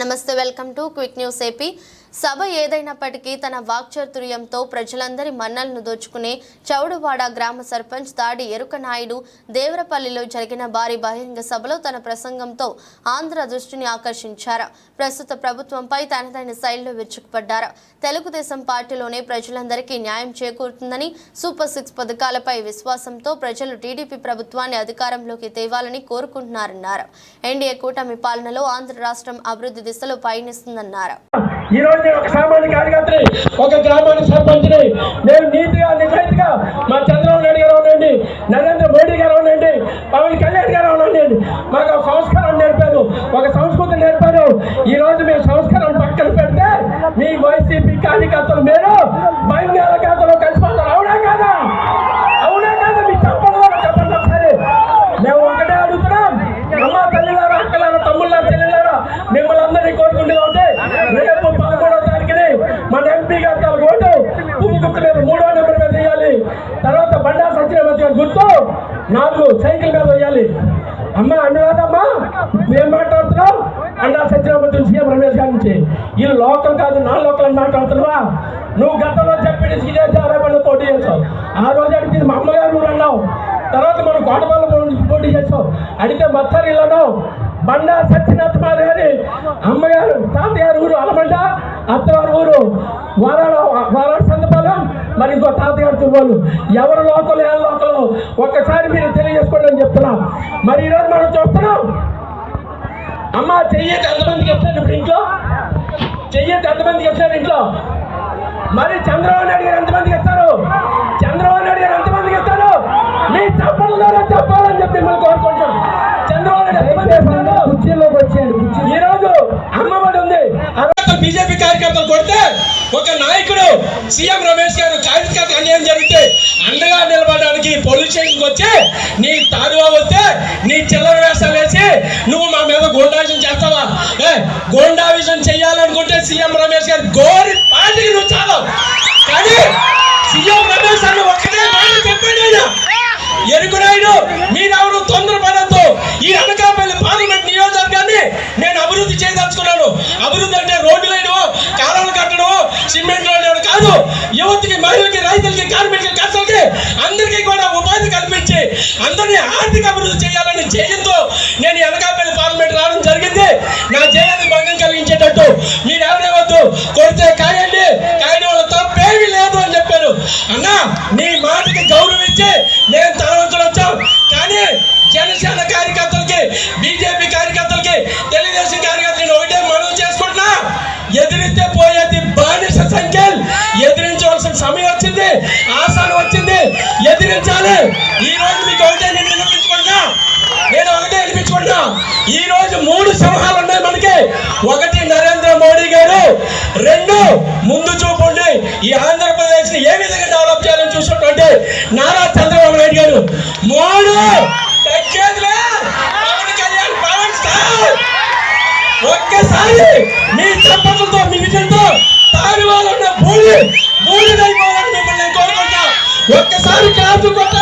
నమస్తే welcome to quick news AP. సభ ఏదైనప్పటికీ తన వాక్చర్తుర్యంతో ప్రజలందరి మన్నలను దోచుకునే చౌడువాడ గ్రామ సర్పంచ్ దాడి ఎరుకనాయుడు దేవరపల్లిలో జరిగిన భారీ బహిరంగ సభలో తన ప్రసంగంతో ఆంధ్ర దృష్టిని ఆకర్షించారు. ప్రస్తుత ప్రభుత్వంపై తనదైన శైలిలో విరుచుకుపడ్డారు. తెలుగుదేశం పార్టీలోనే ప్రజలందరికీ న్యాయం చేకూరుతుందని సూపర్ సిక్స్ పథకాలపై విశ్వాసంతో ప్రజలు టీడీపీ ప్రభుత్వాన్ని అధికారంలోకి తేవాలని కోరుకుంటున్నారన్నారు. ఎన్డీఏ కూటమి పాలనలో ఆంధ్ర రాష్ట్రం అభివృద్ధి దిశలో పయనిస్తుందన్నారు. ఈ రోజు నేను ఒక సామాన్య కార్యకర్తని ఒక గ్రామానికి సర్పంచ్ని నేను నీతిగా నిజాయితీగా మా చంద్రబాబు నాయుడు గారు అవునండి నరేంద్ర మోడీ గారు అవునండి పవన్ కళ్యాణ్ గారు అవునండి మాకు సంస్కారం నేర్పారు ఒక సంస్కృతి నేర్పారు. ఈ రోజు మేము సంస్కారం పక్కన పెడితే మీ వైసీపీ కార్యకర్తలు మీరు నాలుగు సైకిల్ మీద వేయాలి అమ్మ అనురాధమ్మా మేము మాట్లాడుతున్నాం అండా సత్యవతి సీఎం రమేష్ గారి నుంచి. వీళ్ళు లోకల్ కాదు నా లోకల్ అని మాట్లాడుతున్నావా? నువ్వు గతంలో చెప్పిన ఇదే ఆరోపణలు పోటీ చేసావు. ఆ రోజు అడిగింది మా అమ్మగారు ఊరు అన్నావు. తర్వాత మనం కోటపాల పోటీ చేసావు. అడిగితే మత్తారిల్లను బండా సత్యనాథ్ మాధవ్ గారి అమ్మగారు తాతగారు ఊరు అలమండ అత్తవారి ఊరు వారాడ వారాడ సందర్భ మరి ఇంకో తాతగారు తువ్వాలు ఎవరు లోకలు ఏ లోకలు ఒక్కసారి మీరు తెలియజేసుకోండి అని చెప్తున్నాం. మరి ఈరోజు మనం చూస్తున్నాం. అమ్మ చెయ్యకి ఎంతమందికి ఇస్తారు ఇప్పుడు ఇంట్లో. చెయ్యకి ఎంతమందికి ఇస్తారు ఇంట్లో. మరి చంద్రబాబు నాయుడు గారు ఎంతమందికి ఇస్తారు చంద్రబాబు నాయుడు గారు ఎంతమందికి ఇస్తారు మీ తప్పని ద్వారా చెప్పాలని చెప్పి మిమ్మల్ని కోరుకుంటాం చంద్రబాబు నాయుడు ఎంతమంది ఇస్తారు కుర్చీలోకి వచ్చాడు ఈ రోజు అమ్మఒడి ఉంది. బీజేపీ కార్యకర్తలు కొడితే ఒక నాయకుడు సీఎం రమేష్ గారు కార్యకర్త అన్యాయం జరిగితే అండగా నిలబడడానికి పోలీస్ స్టేషన్కి వచ్చి నీ తారువా వస్తే నీ చిల్లర వేషాలు వేసి నువ్వు మా మీద గోండావిజం చేస్తావా? ఏ గోండావిజం చేయాలనుకుంటే సీఎం రమేష్ గారు గోరి పాటికి నువ్వు చాలా కానీ సీఎం రమేష్ అన్న ఒక్కటే మాట చెప్పాడు ఆయన. ఎరుకునాయుడు మీరెవరు తొందరపడద్దు. ఈ అనకాపల్లి పార్లమెంట్ నియోజకవర్గం యువతికి మహిళలకి రైతులకి కార్మికులకి కర్షకులకి అందరికీ కూడా ఉపాధి కల్పించి అందరినీ ఆర్థిక అభివృద్ధి చేయాలని జయంతో సమయం వచ్చింది ఆసానం వచ్చింది. ఎదిరించాలి. ఈ రోజు మీకు ఒకటే నేను వినిపించుకుంటున్నా నేను ఒకటే వినిపించుకుంటున్నా. ఈ రోజు మూడు సింహాలు ఉన్నాయి మనకి. ఒకటి నరేంద్ర మోడీ గారు రెండు ముందు చూపండి. ఈ ఆంధ్రప్రదేశ్ని ఏ విధంగా డెవలప్ చేయాలని చూసినటువంటి నారా చంద్రబాబు నాయుడు గారు. మూడు తగ్గేదిలే పవన్ కళ్యాణ్ పవన్ స్టార్. ఒక్కసారి మీ చప్పట్లతో మీ విజయంతో the right.